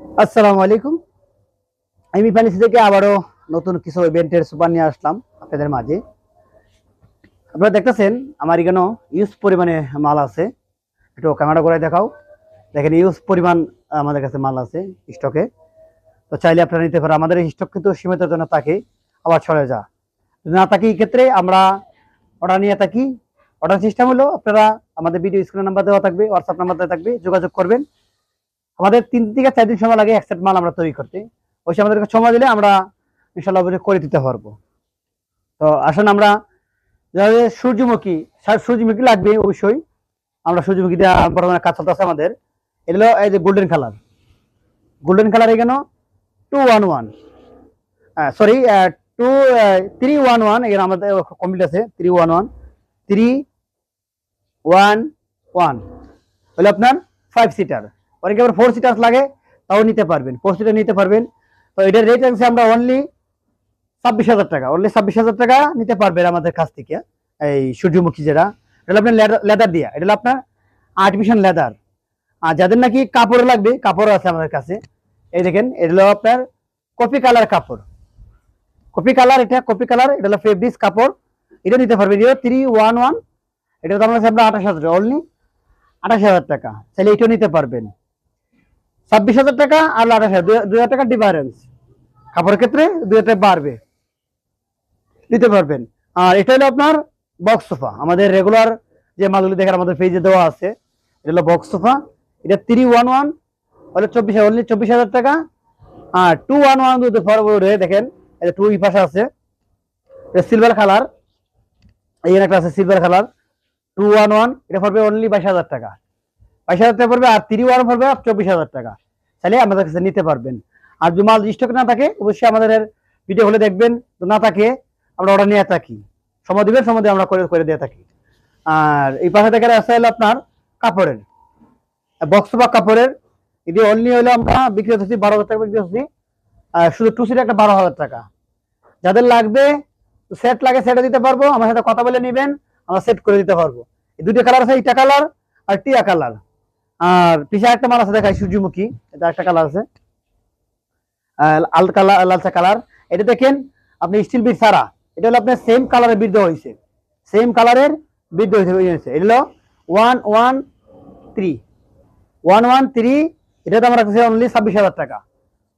আসসালামু আলাইকুম। আমি ফার্নিসি থেকে আবারও নতুন কিছু ইভেন্টের সুপার নিয়ে আসলাম আপনাদের মাঝে। আপনারা দেখতেছেন, আমার এখানেও ইউজ পরিমাণে মাল আছে। একটু ক্যামেরা করে দেখাও। দেখেন ইউজ পরিমাণ আমাদের কাছে মাল আছে স্টকে তো চাইলে আপনারা নিতে পারেন। আমাদের এই স্টক কিন্তু সীমিত জন্য থাকে আবার ছড়ে যা না থাকি ক্ষেত্রে আমরা অর্ডার নিয়ে থাকি। অর্ডার সিস্টেম হলো, আপনারা আমাদের ভিডিও স্ক্রিন নাম্বার দেওয়া থাকবে হোয়াটসঅ্যাপ নাম্বার দেওয়া থাকবে, যোগাযোগ করবেন। আমাদের তিন থেকে চার দিন সময় লাগে এক মাল আমরা তৈরি করতে। ওই সময় আমাদেরকে সময় দিলে আমরা ইনশাল্লাহ করে দিতে পারব। তো আসুন আমরা সূর্যমুখী সূর্যমুখী লাগবে অবশ্যই। আমরা সূর্যমুখীটা বর্তমানে কাজ চলতেছে আমাদের। এগুলো এই যে গোল্ডেন কালার গোল্ডেন কালার এখানে two one one sorry two three one one এখানে আমাদের কমপ্লিট আছে three one one three one one হলো আপনার ফাইভ সিটার অনেকে আবার ফোর সিটার লাগে, তাও নিতে পারবেন ফোর সিটার নিতে পারবেন। তো এটার রেট আছে আমরা অনলি ছাব্বিশ হাজার টাকা অনলি ছাব্বিশ হাজার টাকা নিতে পারবেন আমাদের কাছ থেকে, এই সূর্যমুখী যেটা। এটা আপনার লেদার দিয়া, এটা আপনার আর্টিফিশিয়াল লেদার আর যাদের নাকি কাপড় লাগবে, কাপড়ও আছে আমাদের কাছে। এই দেখেন, এটা আপনার কপি কালার কাপড়। কপি কালার এটা, কপি কালার, এটা হলো ফেব্রিক্স কাপড়। এটা নিতে পারবেন, এটা থ্রি ওয়ান ওয়ান এটা দাম কাছে আপনার আঠাশ হাজার অনলি আঠাশ হাজার টাকা। তাহলে এটাও নিতে পারবেন। ছাব্বিশ হাজার টাকা আর আঠাশ হাজার দুই হাজার টাকা ডিফারেন্স কাপড়ের ক্ষেত্রে দুই হাজার বাড়বে। নিতে পারবেন। আর এটা হলো আপনার বক্স সোফা আমাদের রেগুলার যে মালগুলি দেখেন, আমাদের পেজে দেওয়া আছে, এটা হলো বক্স সোফা এটা থ্রি ওয়ান ওয়ান হলো চব্বিশ অনলি চব্বিশ হাজার টাকা। আর টু ওয়ান ওয়ান দুটো ফরওয়ার্ডে দেখেন এটা টু পাশে আছে। এটা সিলভার কালার এই একটা আছে silver colour two one one এটা পড়বে অনলি বাইশ হাজার টাকা। বাইশ হাজার টাকা পড়বে আর থ্রি ওয়ান পড়বে চব্বিশ হাজার টাকা। তাহলে আমাদের কাছে নিতে পারবেন। আর যদি মাল স্টক না থাকে, অবশ্যই আমাদের ভিডিও হলে দেখবেন। না থাকে, আমরা অর্ডার নিয়ে থাকি। সময় দিবেন, সময় আমরা করে করে দিয়ে থাকি। আর এই পাশে দেখে আছে হলো আপনার কাপড়ের। বক্স বা কাপড়ের। এটি অনলি হলো আমরা বিক্রি হচ্ছি বারো হাজার টাকা, বিক্রি হচ্ছি শুধু টু সিট একটা বারো হাজার টাকা। যাদের লাগবে সেট লাগে সেটা দিতে পারব। আমার সাথে কথা বলে নেবেন, আমরা সেট করে দিতে পারব। দুটো কালার আছে এইটা কালার আর টিয়া কালার আর পিছে একটা মাল আছে, দেখাই সূর্যমুখী। এটা একটা কালার আছে। লালচা কালার এটা দেখেন, আপনি স্টিল বিট সারা এটা হলো আপনার সেম কালারের বৃদ্ধ হয়েছে। সেম কালারের বৃদ্ধ হয়েছে এটা হলো one one three one one three এটা আমরা রাখতেছি অনলি ছাব্বিশ হাজার টাকা।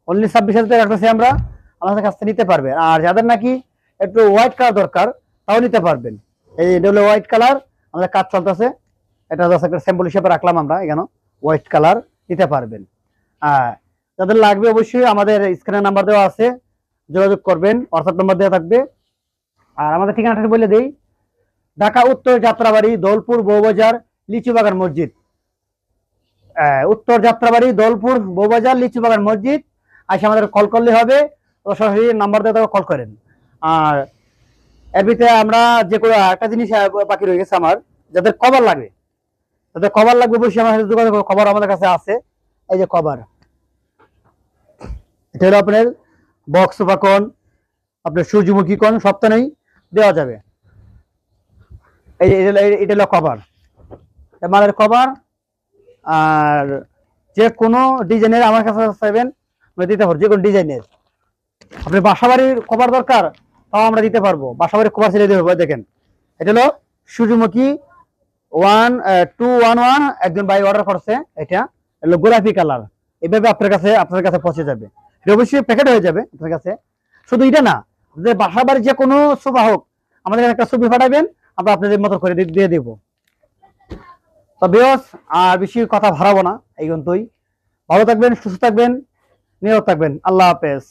অনলি ছাব্বিশ হাজার টাকা রাখতেছি আমরা আমাদের কাছ থেকে নিতে পারবেন। আর যাদের নাকি একটু হোয়াইট কালার দরকার, তাও নিতে পারবেন। এই এটা হলো হোয়াইট কালার আমাদের কাজ চলতেছে। এটা জাস্ট একটা স্যাম্পল হিসেবে রাখলাম আমরা, এখানে হোয়াইট কালার নিতে পারবেন। যাদের লাগবে অবশ্যই আমাদের স্ক্রিনের নাম্বার দেওয়া আছে, যোগাযোগ করবেন হোয়াটসঅ্যাপ নাম্বার দেওয়া থাকবে। আর আমাদের ঠিকানাটা বলে দেই, ঢাকা, উত্তর যাত্রাবাড়ি, দৌলপুর, বৌবাজার, লিচুবাগান মসজিদ। উত্তর যাত্রাবাড়ি, দৌলপুর, বৌবাজার, লিচুবাগান মসজিদ। আসে আমাদের কল করলে হবে সরাসরি নাম্বার দিয়ে তাকে কল করেন। আর এর ভিতরে আমরা যে কোনো একটা জিনিস বাকি রয়ে গেছে আমার, যাদের কভার লাগবে। তাদের কভার লাগবে বসে আমার সাথে যোগাযোগ কভার আমাদের কাছে আছে। এই যে কভার এটা হলো আপনার বক্স বা কোন আপনার সূর্যমুখী কোন সপ্তাহেই দেওয়া যাবে। এই যে, এটা হলো- কভার মালের কভার আর যে কোনো ডিজাইনের আমার কাছে চাইবেন, আমরা দিতে পারব, যে কোনো ডিজাইনের আপনি বাসা বাড়ির কভার দরকার, তাও আমরা দিতে পারব। বাসা বাড়ির কভার ছেড়ে দেবো, দেখেন। এটা হলো সূর্যমুখী ওয়ান টু ওয়ান ওয়ান একজন ভাই অর্ডার করছে, এটা গোলাপি কালার এভাবে আপনার কাছে আপনার কাছে পৌঁছে যাবে। অবশ্যই প্যাকেট হয়ে যাবে আপনার কাছে। শুধু এটা না, আপনাদের বাসা বাড়ির যে কোনো সোফা হোক, আমাদের একটা ছবি পাঠাবেন, আমরা আপনাদের মতো করে দিয়ে দেবো। তো বেয়স আর বেশি কথা ভাড়াবো না, এই পর্যন্তই। ভালো থাকবেন, সুস্থ থাকবেন নিরব থাকবেন। আল্লাহ হাফেজ।